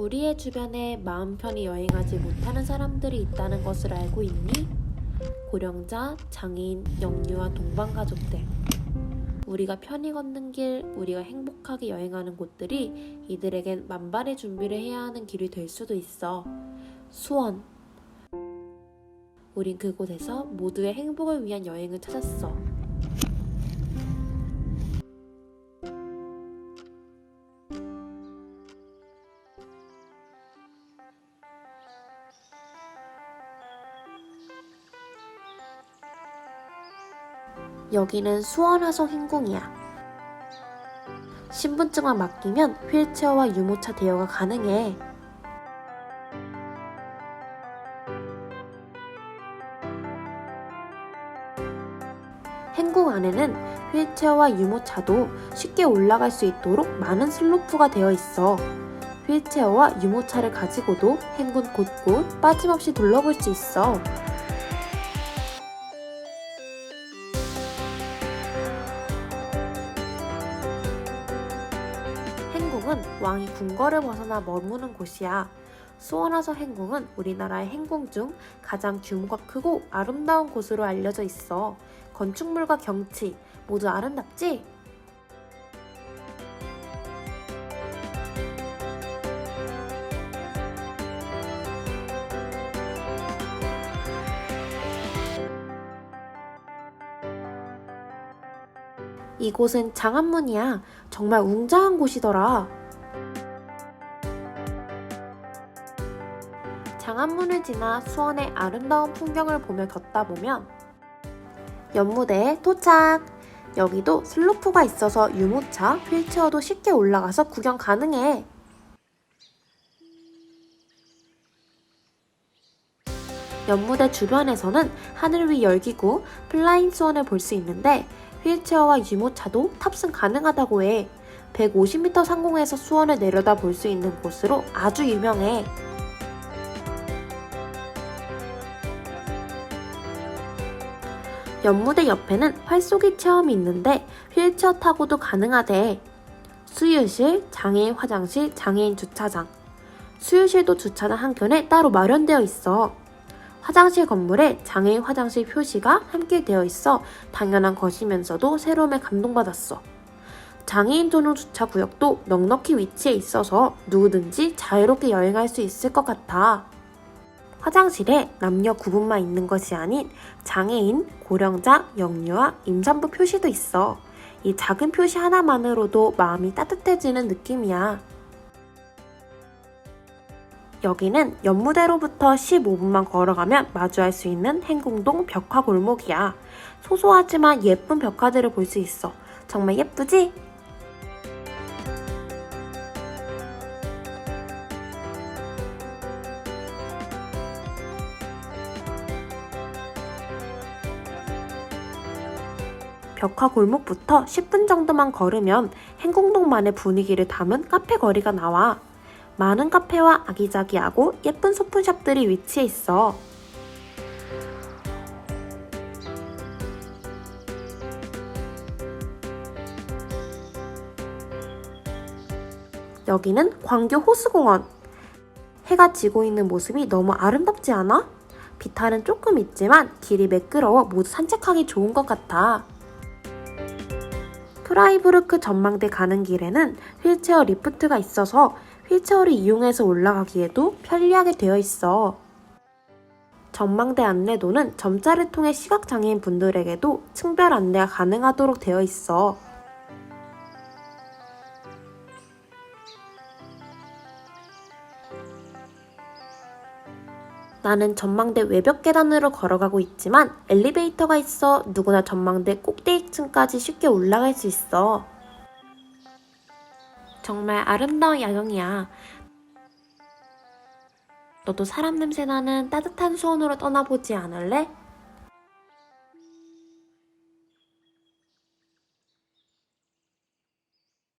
우리의 주변에 마음 편히 여행하지 못하는 사람들이 있다는 것을 알고 있니? 고령자, 장애인, 영유아 동반 가족들. 우리가 편히 걷는 길, 우리가 행복하게 여행하는 곳들이 이들에겐 만반의 준비를 해야 하는 길이 될 수도 있어. 수원. 우린 그곳에서 모두의 행복을 위한 여행을 찾았어. 여기는 수원화성 행궁이야. 신분증만 맡기면 휠체어와 유모차 대여가 가능해. 행궁 안에는 휠체어와 유모차도 쉽게 올라갈 수 있도록 많은 슬로프가 되어 있어. 휠체어와 유모차를 가지고도 행궁 곳곳 빠짐없이 둘러볼 수 있어. 행궁은 왕이 궁궐을 벗어나 머무는 곳이야. 수원화서 행궁은 우리나라의 행궁 중 가장 규모가 크고 아름다운 곳으로 알려져 있어. 건축물과 경치 모두 아름답지? 이곳은 장안문이야. 정말 웅장한 곳이더라. 장안문을 지나 수원의 아름다운 풍경을 보며 걷다 보면 연무대에 도착! 여기도 슬로프가 있어서 유모차, 휠체어도 쉽게 올라가서 구경 가능해. 연무대 주변에서는 하늘 위 열기구 플라잉 수원을 볼 수 있는데 휠체어와 유모차도 탑승 가능하다고 해. 150m 상공에서 수원을 내려다 볼 수 있는 곳으로 아주 유명해. 연무대 옆에는 활쏘기 체험이 있는데 휠체어 타고도 가능하대. 수유실, 장애인 화장실, 장애인 주차장. 수유실도 주차장 한켠에 따로 마련되어 있어. 화장실 건물에 장애인 화장실 표시가 함께 되어 있어 당연한 것이면서도 새로움에 감동받았어. 장애인 전용 주차 구역도 넉넉히 위치해 있어서 누구든지 자유롭게 여행할 수 있을 것 같아. 화장실에 남녀 구분만 있는 것이 아닌 장애인, 고령자, 영유아, 임산부 표시도 있어. 이 작은 표시 하나만으로도 마음이 따뜻해지는 느낌이야. 여기는 연무대로부터 15분만 걸어가면 마주할 수 있는 행궁동 벽화 골목이야. 소소하지만 예쁜 벽화들을 볼 수 있어. 정말 예쁘지? 벽화 골목부터 10분 정도만 걸으면 행궁동만의 분위기를 담은 카페 거리가 나와. 많은 카페와 아기자기하고 예쁜 소품샵들이 위치해 있어. 여기는 광교 호수공원. 해가 지고 있는 모습이 너무 아름답지 않아? 비탈은 조금 있지만 길이 매끄러워 모두 산책하기 좋은 것 같아. 프라이부르크 전망대 가는 길에는 휠체어 리프트가 있어서 휠체어를 이용해서 올라가기에도 편리하게 되어 있어. 전망대 안내도는 점자를 통해 시각장애인 분들에게도 층별 안내가 가능하도록 되어 있어. 나는 전망대 외벽 계단으로 걸어가고 있지만 엘리베이터가 있어 누구나 전망대 꼭대기층까지 쉽게 올라갈 수 있어. 정말 아름다운 야경이야. 너도 사람 냄새 나는 따뜻한 수원으로 떠나보지 않을래?